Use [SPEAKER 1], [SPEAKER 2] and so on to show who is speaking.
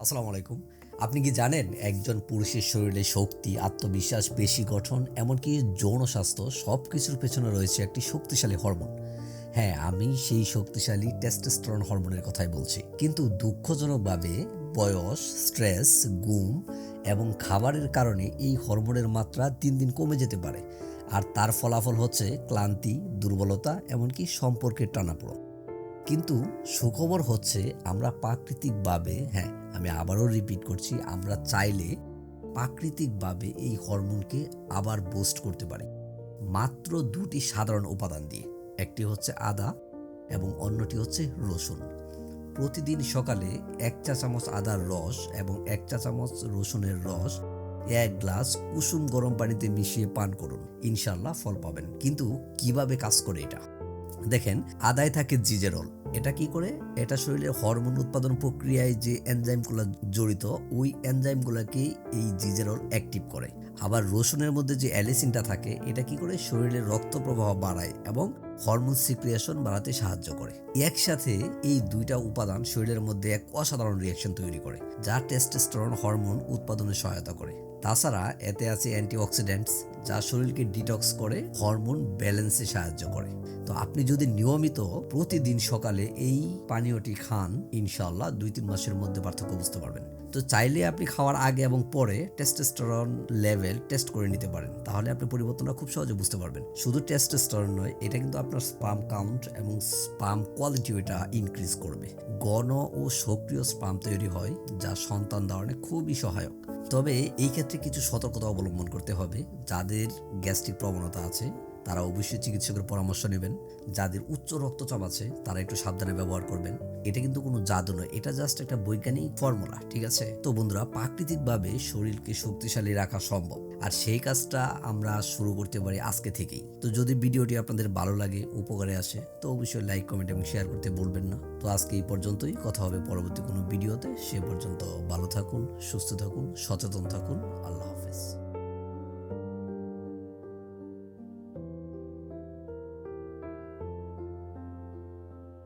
[SPEAKER 1] আসসালামু আলাইকুম। আপনি কি জানেন একজন পুরুষের শরীরে শক্তি, আত্মবিশ্বাস, পেশি গঠন, এমনকি যৌন স্বাস্থ্য সব কিছুর পেছনে রয়েছে একটি শক্তিশালী হরমোন? হ্যাঁ আমি সেই শক্তিশালী টেস্টোস্টেরন হরমোনের কথাই বলছি। কিন্তু দুঃখজনকভাবে বয়স, স্ট্রেস গুম এবং খাবারের কারণে এই হরমোনের মাত্রা দিন দিন কমে যেতে পারে। আর তার ফলাফল হচ্ছে ক্লান্তি, দুর্বলতা, এমনকি সম্পর্কের টানাপোড়ন। কিন্তু সুখবর হচ্ছে আমরা প্রাকৃতিকভাবে হ্যাঁ আমি আবারও রিপিট করছি, আমরা চাইলে প্রাকৃতিকভাবে এই হরমোনকে আবার বুস্ট করতে পারি। মাত্র দুটি সাধারণ উপাদান দিয়ে, একটি হচ্ছে আদা এবং অন্যটি হচ্ছে রসুন। প্রতিদিন সকালে এক চা চামচ আদার রস এবং এক চা চামচ রসুনের রস, এক গ্লাস কুসুম গরম পানিতে মিশিয়ে পান করুন। ইনশাল্লাহ ফল পাবেন। কিন্তু কীভাবে কাজ করে এটা? দেখেন, আদায় থাকে জিজেরল। এটা কি করে? এটা শরীরের হরমোন উৎপাদন প্রক্রিয়ায় যে এনজাইমগুলো জড়িত, ওই এনজাইমগুলোকে এই জিজেরল অ্যাক্টিভ করে। আবার রসুনের মধ্যে যে অ্যালিসিনটা থাকে, এটা কি করে? শরীরের রক্ত প্রবাহ বাড়ায় এবং হরমোন সিক্রিয়েশন বাড়াতে সাহায্য করে। একসাথে এই দুইটা উপাদান শরীরের মধ্যে এক অসাধারণ রিয়াকশন তৈরি করে, যা টেস্টোস্টেরন হরমোন উৎপাদনে সহায়তা করে। তাছাড়া এতে আছে অ্যান্টিঅক্সিডেন্টস যা শরীরকে ডিটক্স করে হরমোন ব্যালেন্সে সাহায্য করে। তো আপনি যদি নিয়মিত প্রতিদিন সকালে এই পানীয়টি খান ইনশাল্লাহ দুই তিন মাসের মধ্যে পার্থক্য বুঝতে পারবেন। তো চাইলে আপনি খাওয়ার আগে এবং পরে টেস্টোস্টেরন লেভেল টেস্ট করে নিতে পারেন। তাহলে আপনি পরিবর্তনটা খুব সহজে বুঝতে পারবেন। শুধু টেস্টোস্টেরন নয়, এটা কিন্তু আপনার স্পাম কাউন্ট এবং স্পাম কোয়ালিটি এটা ইনক্রিজ করবে। গণ ও সক্রিয় স্পাম তৈরি হয়, যা সন্তান ধারণে খুবই সহায়ক। তবে এই ক্ষেত্রে কিছু সতর্কতা অবলম্বন করতে হবে, যাদের গ্যাস্ট্রিক প্রবণতা আছে, তারা অবশ্যই চিকিৎসকের পরামর্শ নেবেন। যাদের উচ্চ রক্তচাপ আছে, তারা একটু সাবধানে ব্যবহার করবেন। এটা কিন্তু কোনো জাদু নয়, এটা জাস্ট একটা বৈজ্ঞানিক ফর্মুলা ঠিক আছে? তো বন্ধুরা, প্রাকৃতিকভাবে শরীরকে শক্তিশালী রাখা সম্ভব। আর সেই কাজটা আমরা শুরু করতে পারি আজকে থেকেই। তো যদি ভিডিওটি আপনাদের ভালো লাগে, উপকারে আসে, তো অবশ্যই লাইক কমেন্ট এবং শেয়ার করতে বলবেন না। তো আজকে এই পর্যন্তই, কথা হবে পরবর্তী কোনো ভিডিওতে। সে পর্যন্ত ভালো থাকুন, সুস্থ থাকুন, সচেতন থাকুন। আল্লাহ হাফেজ।